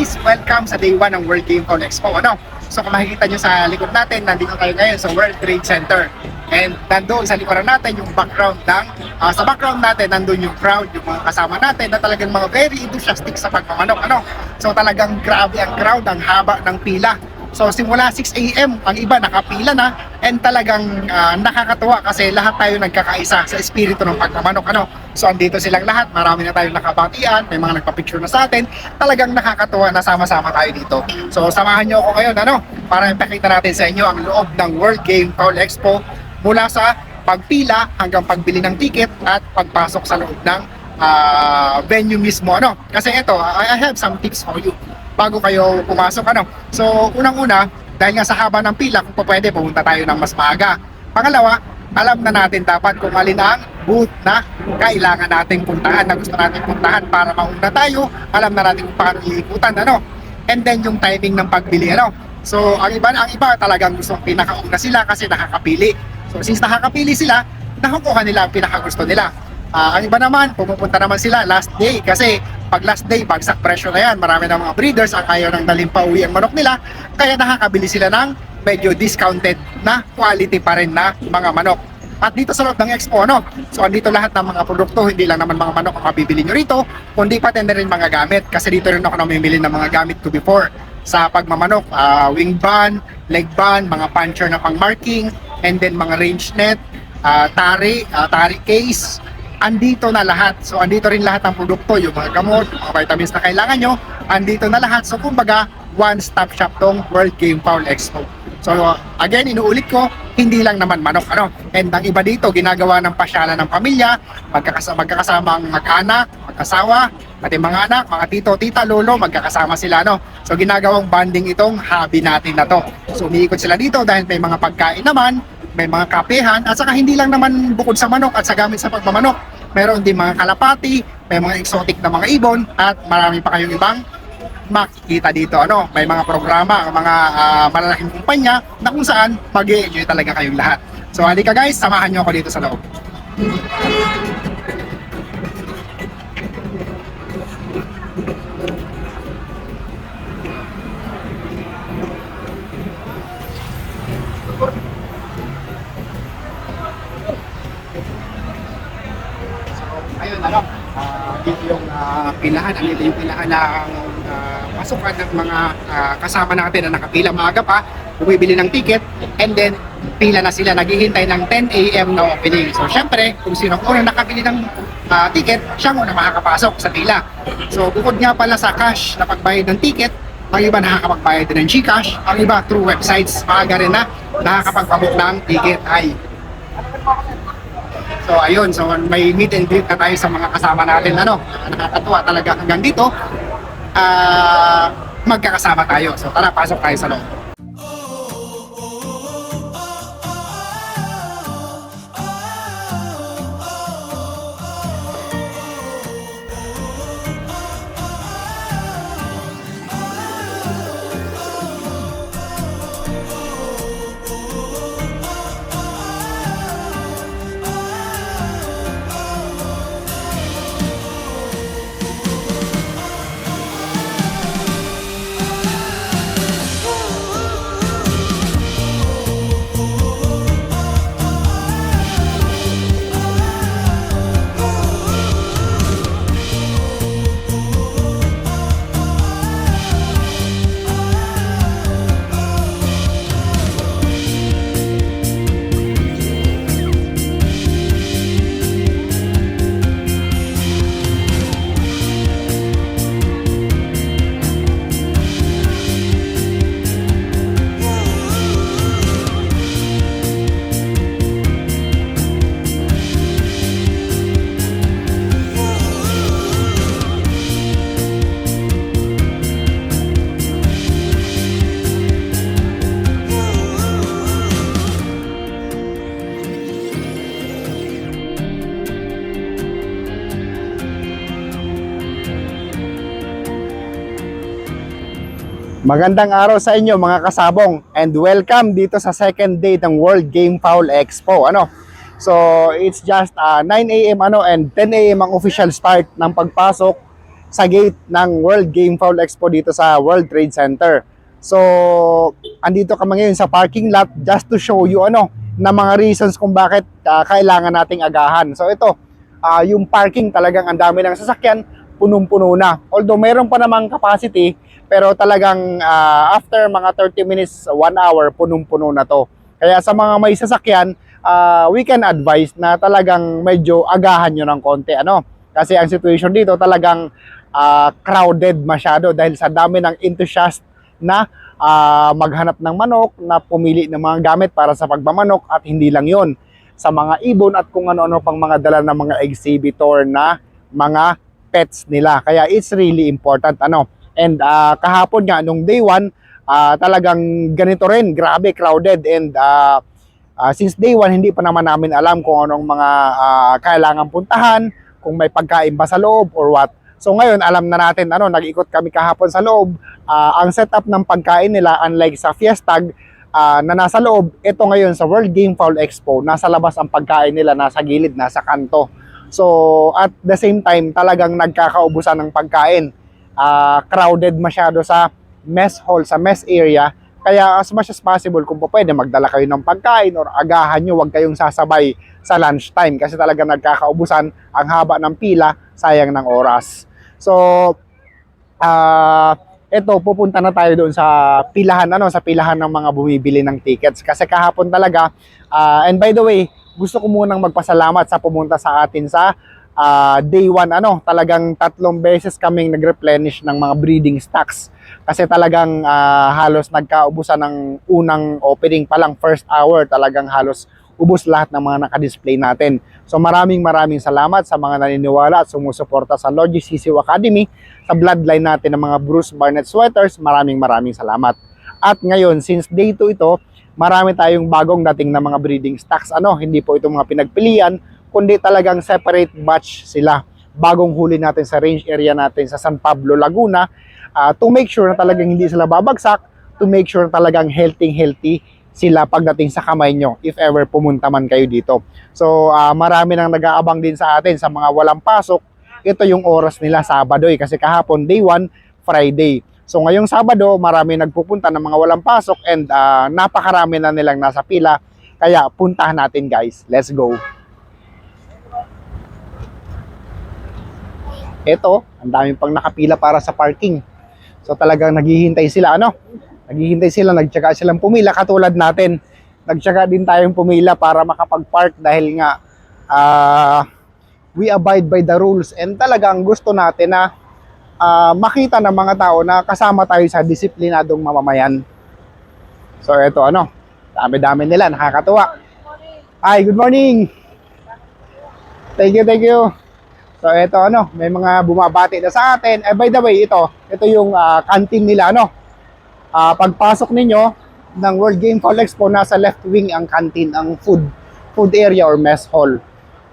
guys, welcome sa day 1 ng World Game Con Expo. Ano? So kung makikita nyo sa likod natin, nandito tayo ngayon sa World Trade Center. And nandoon sa likuran natin yung background ng, ah, sa background natin, nandun yung crowd, yung mga kasama natin na talagang mga very enthusiastic sa pagmamanok. Ano? So talagang grabe ang crowd, ang haba ng pila. So simula 6 a.m. ang iba nakapila na and talagang ah, nakakatuwa kasi lahat tayo nagkakaisa sa espiritu ng pagmamanok ano. So andito silang lahat, marami na tayong nakabatian, may mga nagpa-picture na sa atin. Talagang nakakatuwa na sama-sama tayo dito. So samahan niyo ako ngayon ano para ipakita natin sa inyo ang loob ng World Game Fowl Expo mula sa pagpila hanggang pagbili ng ticket at pagpasok sa loob ng ah, venue mismo ano. Kasi ito, I have some tips for you bago kayo pumasok ano. So unang-una, dahil nga sa haba ng pila, kung pwede pumunta tayo ng mas maaga. Pangalawa, alam na natin dapat kung alin ang booth na kailangan nating puntahan, na gusto nating puntahan para mauna tayo, alam na natin kung paano iikutan ano. And then yung timing ng pagbili ano. So ang iba ang iba talagang gustong pinakauna sila kasi nakakapili. So since nakakapili sila, nakukuha nila ang pinakagusto nila. Ah, ang iba naman, pumupunta naman sila last day kasi pag last day, bagsak presyo na yan. Marami na mga breeders ang ayaw nang dalhin pa uwi ang manok nila. Kaya nakakabili sila ng medyo discounted na quality pa rin na mga manok. At dito sa loob ng expo, no? So, andito lahat ng mga produkto, hindi lang naman mga manok ang mabibili nyo rito, kundi pati na rin mga gamit. Kasi dito rin ako namimili ng mga gamit ko before sa pagmamanok. ah wing band, leg band, mga puncher na pang marking, and then mga range net, ah, tari, ah, tari case, andito na lahat. So, andito rin lahat ng produkto, yung mga gamot, yung mga vitamins na kailangan nyo, andito na lahat. So, kumbaga, one-stop shop tong World Game Fowl Expo. So, again, inuulit ko, hindi lang naman manok, ano. And ang iba dito, ginagawa ng pasyalan ng pamilya, magkakasama, magkakasamang mag-anak, mag-asawa, pati mga anak, mga tito, tita, lolo, magkakasama sila, no. So, ginagawang bonding itong hobby natin na to. So, umiikot sila dito dahil may mga pagkain naman, may mga kapehan, at saka hindi lang naman bukod sa manok at sa gamit sa pagmamanok. Meron din mga kalapati, may mga exotic na mga ibon, at marami pa kayong ibang makikita dito. Ano, may mga programa, mga ah, malalaking kumpanya na kung saan mag enjoy talaga kayong lahat. So, halika guys, samahan nyo ako dito sa loob. Ayun, ano, ah, dito yung ah, pilahan, andito yung pilahan ng ah, pasukan ng mga ah, kasama natin na nakapila maaga pa, bumibili ng ticket, and then pila na sila, naghihintay ng 10 a.m. na opening. So, syempre, kung sino ang unang nakabili ng ah, ticket, siya muna makakapasok sa pila. So, bukod nga pala sa cash na pagbayad ng ticket, ang iba nakakapagbayad din ng Gcash, ang iba through websites, maaga rin na nakakapagpabook ng ticket ay So ayun, so may meet and greet na tayo sa mga kasama natin ano. Nakakatuwa talaga hanggang dito. Ah, magkakasama tayo. So tara, pasok tayo sa loob. Magandang araw sa inyo mga kasabong and welcome dito sa second day ng World Game Fowl Expo. Ano? So, it's just uh, 9 a.m. ano and 10 a.m. ang official start ng pagpasok sa gate ng World Game Foul Expo dito sa World Trade Center. So, andito kami ngayon sa parking lot just to show you ano, na mga reasons kung bakit ah, kailangan nating agahan. So, ito, ah, yung parking talagang ang dami ng sasakyan, punong-puno na. Although mayroon pa namang capacity, pero talagang ah, after mga 30 minutes, 1 hour, punong-puno na to. Kaya sa mga may sasakyan, ah, we can advise na talagang medyo agahan nyo ng konti. Ano? Kasi ang situation dito talagang ah, crowded masyado dahil sa dami ng enthusiast na ah, maghanap ng manok, na pumili ng mga gamit para sa pagmamanok at hindi lang yon sa mga ibon at kung ano-ano pang mga dala ng mga exhibitor na mga pets nila. Kaya it's really important ano. And ah, kahapon nga nung day 1, talagang ganito rin, grabe crowded and ah, ah, since day 1 hindi pa naman namin alam kung anong mga ah, kailangan puntahan, kung may pagkain ba sa loob or what. So ngayon alam na natin ano, nag-ikot kami kahapon sa loob. Ah, ang setup ng pagkain nila unlike sa Fiestag ah, na nasa loob, ito ngayon sa World Game Foul Expo, nasa labas ang pagkain nila, nasa gilid, nasa kanto. So at the same time, talagang nagkakaubusan ng pagkain. Ah, crowded masyado sa mess hall, sa mess area. Kaya as much as possible, kung po pwede, magdala kayo ng pagkain or agahan nyo, huwag kayong sasabay sa lunchtime kasi talaga nagkakaubusan ang haba ng pila, sayang ng oras. So, ah ito, pupunta na tayo doon sa pilahan, ano, sa pilahan ng mga bumibili ng tickets. Kasi kahapon talaga, ah, and by the way, gusto ko munang magpasalamat sa pumunta sa atin sa ah, day 1, ano, talagang tatlong beses kaming nag-replenish ng mga breeding stocks. Kasi talagang ah, halos nagkaubusan ng unang opening pa lang, first hour, talagang halos ubos lahat ng mga nakadisplay natin. So maraming maraming salamat sa mga naniniwala at sumusuporta sa Logi Sisiw Academy sa bloodline natin ng mga Bruce Barnett sweaters. Maraming maraming salamat. At ngayon, since day 2 ito, marami tayong bagong dating na mga breeding stocks. Ano, hindi po ito mga pinagpilian, kundi talagang separate batch sila. Bagong huli natin sa range area natin sa San Pablo, Laguna ah, to make sure na talagang hindi sila babagsak, to make sure na talagang healthy-healthy sila pagdating sa kamay nyo if ever pumunta man kayo dito. So ah, marami nang nag-aabang din sa atin sa mga walang pasok. Ito yung oras nila Sabado eh, kasi kahapon day 1, Friday. So ngayong Sabado, marami nagpupunta ng mga walang pasok and ah, napakarami na nilang nasa pila. Kaya puntahan natin guys. Let's go. Ito, ang daming pang nakapila para sa parking. So talagang naghihintay sila ano? Naghihintay sila, nagtyaga silang pumila katulad natin. Nagtyaga din tayong pumila para makapag-park dahil nga ah, we abide by the rules and talagang gusto natin na ah, makita ng mga tao na kasama tayo sa disiplinadong mamamayan. So ito ano, dami-dami nila, nakakatuwa. Hi, good morning. Thank you, thank you. So ito ano, may mga bumabati na sa atin. Eh by the way, ito, ito yung ah, canteen nila ano. Ah, pagpasok ninyo ng World Game Foul Expo, nasa left wing ang canteen, ang food food area or mess hall.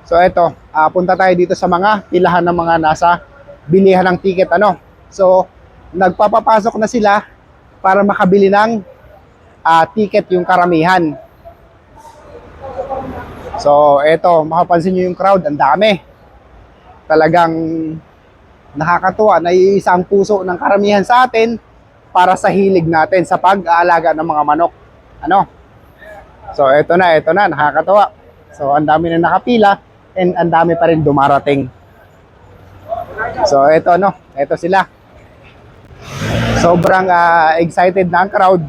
So ito, ah, punta tayo dito sa mga pilahan ng mga nasa bilihan ng ticket ano. So nagpapapasok na sila para makabili ng ah, ticket yung karamihan. So ito, makapansin nyo yung crowd, ang dami. Talagang nakakatuwa, naiisa ang puso ng karamihan sa atin para sa hilig natin sa pag-aalaga ng mga manok. Ano? So, eto na, eto na, nakakatuwa. So, ang dami na nakapila and ang dami pa rin dumarating. So, eto no, eto sila. Sobrang ah, excited na ang crowd.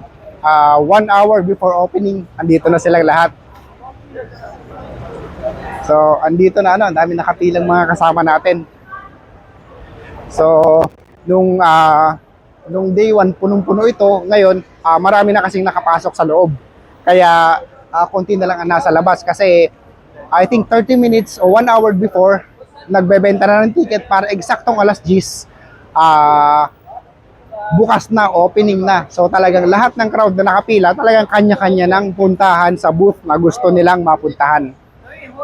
Ah, one hour before opening, andito na silang lahat. So, andito na ano, ang dami nakapilang mga kasama natin. So, nung ah, nung day 1 punong-puno ito, ngayon ah, marami na kasing nakapasok sa loob. Kaya ah, konti na lang ang nasa labas kasi I think 30 minutes o 1 hour before nagbebenta na ng ticket para eksaktong alas 10 ah bukas na, opening na. So talagang lahat ng crowd na nakapila, talagang kanya-kanya ng puntahan sa booth na gusto nilang mapuntahan.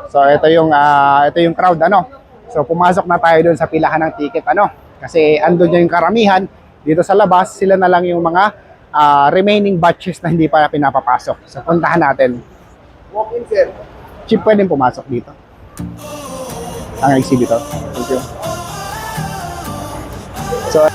So ito yung ah, ito yung crowd ano. So pumasok na tayo doon sa pilahan ng ticket ano. Kasi andun yung karamihan dito sa labas, sila na lang yung mga ah, remaining batches na hindi pa pinapapasok. So puntahan natin. Walk-in, sir. Chip pwedeng pumasok dito. Ang exhibitor. Thank you. So,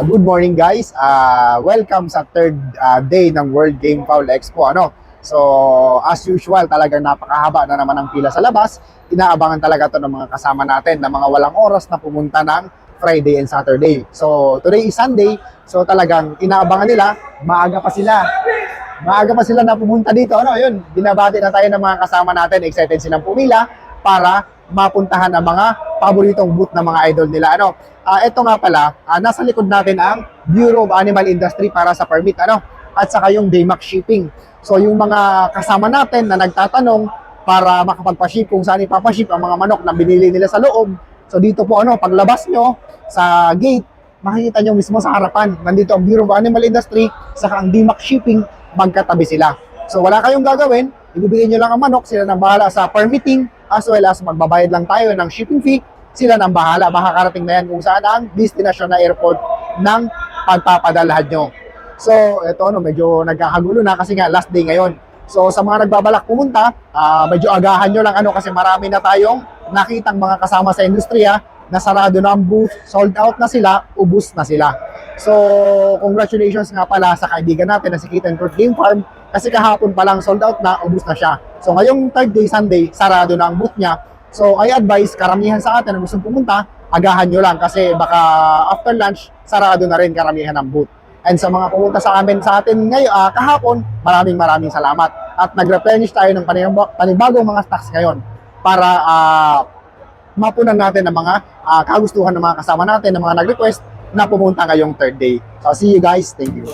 Ah, good morning guys. Ah, welcome sa third ah, day ng World Game Foul Expo. Ano? So, as usual, talagang napakahaba na naman ang pila sa labas. Inaabangan talaga to ng mga kasama natin na mga walang oras na pumunta ng Friday and Saturday. So, today is Sunday. So, talagang inaabangan nila. Maaga pa sila. Maaga pa sila na pumunta dito. Ano, yun. Binabati na tayo ng mga kasama natin. Excited silang pumila para mapuntahan ang mga paboritong booth ng mga idol nila. Ano? Ah, ito nga pala, ah, nasa likod natin ang Bureau of Animal Industry para sa permit, ano? At saka yung Daymax Shipping. So yung mga kasama natin na nagtatanong para makapagpa-ship kung saan ipapaship ang mga manok na binili nila sa loob. So dito po ano, paglabas nyo sa gate, makikita nyo mismo sa harapan. Nandito ang Bureau of Animal Industry, saka ang Daymax Shipping, magkatabi sila. So wala kayong gagawin, ibibigay nyo lang ang manok, sila nang bahala sa permitting, as well as magbabayad lang tayo ng shipping fee, sila nang bahala. Makakarating na yan kung saan ang destination na airport ng pagpapadalhan nyo. So, ito ano, medyo nagkakagulo na kasi nga last day ngayon. So, sa mga nagbabalak pumunta, ah, medyo agahan nyo lang ano kasi marami na tayong nakitang mga kasama sa industriya na sarado na ang booth, sold out na sila, ubus na sila. So, congratulations nga pala sa kaibigan natin na si Kitten Fruit Game Farm kasi kahapon pa lang sold out na, ubus na siya. So, ngayong third day, Sunday, sarado na ang booth niya. So, I advise karamihan sa atin na gustong pumunta, agahan nyo lang kasi baka after lunch, sarado na rin karamihan ng booth. And sa mga pumunta sa amin sa atin ngayon, ah, kahapon, maraming maraming salamat. At nag-replenish tayo ng panibag- panibagong mga stocks ngayon para ah, mapunan natin ang mga ah, kagustuhan ng mga kasama natin, ng mga nag-request na pumunta ngayong third day. So, see you guys. Thank you.